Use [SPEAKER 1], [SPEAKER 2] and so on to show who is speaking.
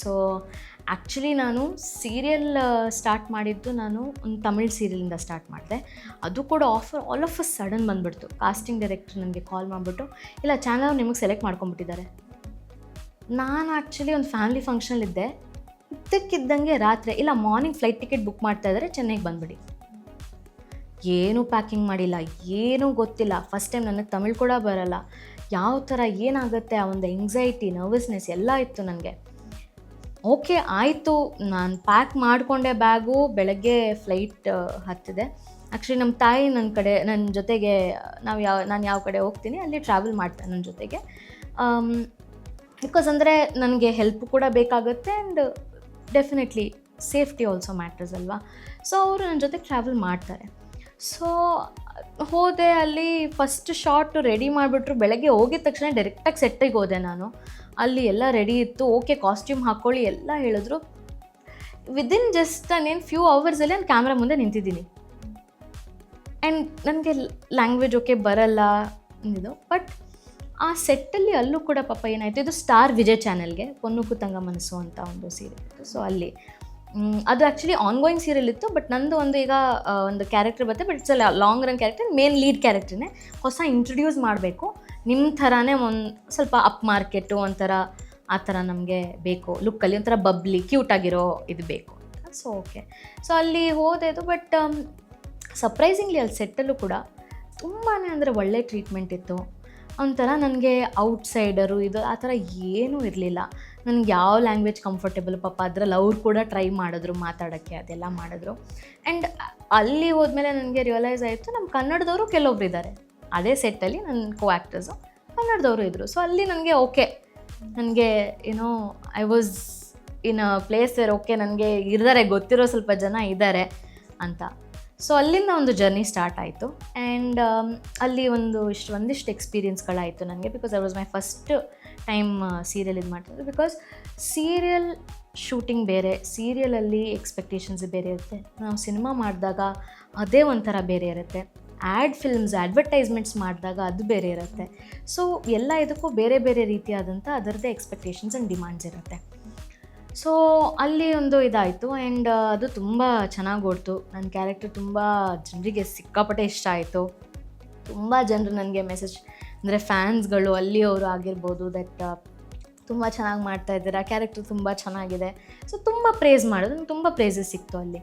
[SPEAKER 1] So actually ನಾನು serial start ಮಾಡಿದ್ದು ನಾನು ಒಂದು ತಮಿಳ್ ಸೀರಿಯಲಿಂದ ಸ್ಟಾರ್ಟ್ ಮಾಡಿದೆ. ಅದು ಕೂಡ offer all of a sudden ಬಂದುಬಿಡ್ತು. Casting director ನನಗೆ ಕಾಲ್ ಮಾಡಿಬಿಟ್ಟು, ಇಲ್ಲ, ಚಾನಲ್ ನಿಮಗೆ ಸೆಲೆಕ್ಟ್ ಮಾಡ್ಕೊಂಬಿಟ್ಟಿದ್ದಾರೆ ನಾನು ಆ್ಯಕ್ಚುಲಿ ಒಂದು ಫ್ಯಾಮಿಲಿ ಫಂಕ್ಷನಲ್ಲಿದ್ದೆ ಇದ್ದಕ್ಕಿದ್ದಂಗೆ ರಾತ್ರಿ, ಇಲ್ಲ ಮಾರ್ನಿಂಗ್ ಫ್ಲೈಟ್ ಟಿಕೆಟ್ ಬುಕ್ ಮಾಡ್ತಾ ಇದ್ದಾರೆ ಚೆನ್ನೈಗೆ ಬಂದ್ಬಿಡಿ. ಏನೂ ಪ್ಯಾಕಿಂಗ್ ಮಾಡಿಲ್ಲ, ಏನೂ ಗೊತ್ತಿಲ್ಲ. ಫಸ್ಟ್ ಟೈಮ್ ನನಗೆ ತಮಿಳ್ ಕೂಡ ಬರಲ್ಲ. ಯಾವ ಥರ ಏನಾಗುತ್ತೆ ಆ ಒಂದು ಎಂಗ್ಸೈಟಿ ನರ್ವಸ್ನೆಸ್ ಎಲ್ಲ ಇತ್ತು ನನಗೆ. ಓಕೆ ಆಯಿತು. ನಾನು ಪ್ಯಾಕ್ ಮಾಡಿಕೊಂಡೆ ಬ್ಯಾಗು ಬೆಳಗ್ಗೆ ಫ್ಲೈಟ್ ಹತ್ತಿದೆ. ಆ್ಯಕ್ಚುಲಿ ನಮ್ಮ ತಾಯಿ ನನ್ನ ಕಡೆ ನನ್ನ ಜೊತೆಗೆ, ನಾವು ಯಾವ, ನಾನು ಯಾವ ಕಡೆ ಹೋಗ್ತೀನಿ, ಅಲ್ಲಿ ಟ್ರಾವೆಲ್ ಮಾಡ್ತಾರೆ ನನ್ನ ಜೊತೆಗೆ. ಬಿಕಾಸ್ ಅಂದರೆ ನನಗೆ ಹೆಲ್ಪ್ ಕೂಡ ಬೇಕಾಗುತ್ತೆ and definitely safety also matters ಅಲ್ವಾ? ಸೊ ಅವರು ನನ್ನ ಜೊತೆ ಟ್ರಾವೆಲ್ ಮಾಡ್ತಾರೆ. ಸೊ ಹೋದೆ ಅಲ್ಲಿ ಫಸ್ಟ್ ಶಾರ್ಟ್ ರೆಡಿ ಮಾಡಿಬಿಟ್ರು. ಬೆಳಗ್ಗೆ ಹೋಗಿದ ತಕ್ಷಣ ಡೈರೆಕ್ಟಾಗಿ ಸೆಟ್ಟಿಗೆ ಹೋದೆ ನಾನು. ಅಲ್ಲಿ ಎಲ್ಲ ರೆಡಿ ಇತ್ತು. ಓಕೆ ಕಾಸ್ಟ್ಯೂಮ್ ಹಾಕ್ಕೊಳ್ಳಿ ಎಲ್ಲ ಹೇಳಿದ್ರು. ವಿದಿನ್ ಜಸ್ಟ್ ನಾನೇನು ಫ್ಯೂ ಅವರ್ಸಲ್ಲಿ ನಾನು ಕ್ಯಾಮ್ರಾ ಮುಂದೆ ನಿಂತಿದ್ದೀನಿ. ಆ್ಯಂಡ್ ನನಗೆ ಲ್ಯಾಂಗ್ವೇಜ್ ಓಕೆ ಬರಲ್ಲ, ಇದು. ಬಟ್ ಆ ಸೆಟ್ಟಲ್ಲಿ ಅಲ್ಲೂ ಕೂಡ ಪಾಪ ಏನಾಯಿತು, ಇದು ಸ್ಟಾರ್ ವಿಜಯ್ ಚಾನಲ್ಗೆ ಪೊನ್ನು ಕುತಂಗ ಮನಸ್ಸು ಅಂತ ಒಂದು ಸೀರೆ ಸೊ ಅಲ್ಲಿ ಅದು ಆ್ಯಕ್ಚುಲಿ ಆನ್ಗೋಯಿಂಗ್ ಸೀರಿಯಲ್ ಇತ್ತು ಬಟ್ ನಂದು ಒಂದು ಈಗ ಒಂದು ಕ್ಯಾರೆಕ್ಟರ್ ಬರುತ್ತೆ but it's long run character main lead ಕ್ಯಾರೆಕ್ಟರ್ನೇ ಹೊಸ ಇಂಟ್ರೊಡ್ಯೂಸ್ ಮಾಡಬೇಕು. ನಿಮ್ಮ ಥರನೇ ಒಂದು ಸ್ವಲ್ಪ ಅಪ್ ಮಾರ್ಕೆಟು ಒಂಥರ, ಆ ಥರ ನಮಗೆ ಬೇಕು. ಲುಕ್ಕಲ್ಲಿ ಒಂಥರ ಬಬ್ಲಿ ಕ್ಯೂಟಾಗಿರೋ ಇದು ಬೇಕು ಸೊ ಓಕೆ ಸೊ ಅಲ್ಲಿ ಹೋದೆದು ಬಟ್ ಸರ್ಪ್ರೈಸಿಂಗ್ಲಿ ಅಲ್ಲಿ ಸೆಟ್ಟಲ್ಲೂ ಕೂಡ ತುಂಬಾ ಅಂದರೆ ಒಳ್ಳೆ ಟ್ರೀಟ್ಮೆಂಟ್ ಇತ್ತು. ಒಂಥರ ನನಗೆ ಔಟ್ಸೈಡರು ಇದು ಆ ಥರ ಏನೂ ಇರಲಿಲ್ಲ. ನನಗೆ ಯಾವ ಲ್ಯಾಂಗ್ವೇಜ್ ಕಂಫರ್ಟೇಬಲ್ ಪಾಪ ಅದರಲ್ಲಿ ಅವ್ರು ಕೂಡ ಟ್ರೈ ಮಾಡಿದ್ರು ಮಾತಾಡೋಕ್ಕೆ, ಅದೆಲ್ಲ ಮಾಡಿದ್ರು. ಆ್ಯಂಡ್ ಅಲ್ಲಿ ಹೋದ್ಮೇಲೆ ನನಗೆ ರಿಯಲೈಸ್ ಆಯಿತು ನಮ್ಮ ಕನ್ನಡದವರು ಕೆಲವೊಬ್ರು ಇದ್ದಾರೆ ಅದೇ ಸೆಟ್ಟಲ್ಲಿ ನನ್ನ ಕೋ ಆ್ಯಕ್ಟರ್ಸು ಕನ್ನಡದವರು ಇದ್ದರು ಸೊ ಅಲ್ಲಿ ನನಗೆ ಓಕೆ ನನಗೆ ಏನೋ I was in place okay ನನಗೆ ಇದ್ದಾರೆ ಗೊತ್ತಿರೋ ಸ್ವಲ್ಪ ಜನ ಇದ್ದಾರೆ ಅಂತ. ಸೊ ಅಲ್ಲಿಂದ ಒಂದು ಜರ್ನಿ ಸ್ಟಾರ್ಟ್ ಆಯಿತು. ಆ್ಯಂಡ್ ಅಲ್ಲಿ ಒಂದು ಇಷ್ಟು, ಒಂದಿಷ್ಟು ಎಕ್ಸ್ಪೀರಿಯೆನ್ಸ್ಗಳಾಯಿತು ನನಗೆ because I was my first time serial ಇದು ಮಾಡ್ತಿದ್ದು. ಬಿಕಾಸ್ ಸೀರಿಯಲ್ ಶೂಟಿಂಗ್ ಬೇರೆ ಸೀರಿಯಲಲ್ಲಿ ಎಕ್ಸ್ಪೆಕ್ಟೇಷನ್ಸ್ ಬೇರೆ ಇರುತ್ತೆ. ನಾವು ಸಿನಿಮಾ ಮಾಡಿದಾಗ ಅದೇ ಒಂಥರ ಬೇರೆ ಇರುತ್ತೆ. ಆ್ಯಡ್ ಫಿಲ್ಮ್ಸ್ ಅಡ್ವರ್ಟೈಸ್ಮೆಂಟ್ಸ್ ಮಾಡಿದಾಗ ಅದು ಬೇರೆ ಇರುತ್ತೆ. ಸೊ ಎಲ್ಲ ಇದಕ್ಕೂ ಬೇರೆ ಬೇರೆ ರೀತಿಯಾದಂಥ ಅದರದ್ದೇ ಎಕ್ಸ್ಪೆಕ್ಟೇಷನ್ಸ್ ಆ್ಯಂಡ್ ಡಿಮ್ಯಾಂಡ್ಸ್ ಇರುತ್ತೆ. ಸೊ ಅಲ್ಲಿ ಒಂದು ಇದಾಯಿತು ಆ್ಯಂಡ್ ಅದು ತುಂಬ ಚೆನ್ನಾಗಿ ಓಡ್ತು. ನನ್ನ ಕ್ಯಾರೆಕ್ಟರ್ ತುಂಬ ಜನರಿಗೆ ಸಿಕ್ಕಾಪಟ್ಟೆ ಇಷ್ಟ ಆಯಿತು. ತುಂಬ ಜನರು ನನಗೆ ಮೆಸೇಜ್ ಅಂದರೆ ಫ್ಯಾನ್ಸ್ಗಳು ಅಲ್ಲಿಯವರು ಆಗಿರ್ಬೋದು ದಟ್ ತುಂಬ ಚೆನ್ನಾಗಿ ಮಾಡ್ತಾ ಇದ್ದೀರಾ. ಕ್ಯಾರೆಕ್ಟರ್ ತುಂಬ ಚೆನ್ನಾಗಿದೆ. ಸೊ ತುಂಬ ಪ್ರೇಸ್ ಮಾಡೋದು, ನಂಗೆ ತುಂಬ ಪ್ರೇಸಸ್ ಸಿಕ್ತು ಅಲ್ಲಿ.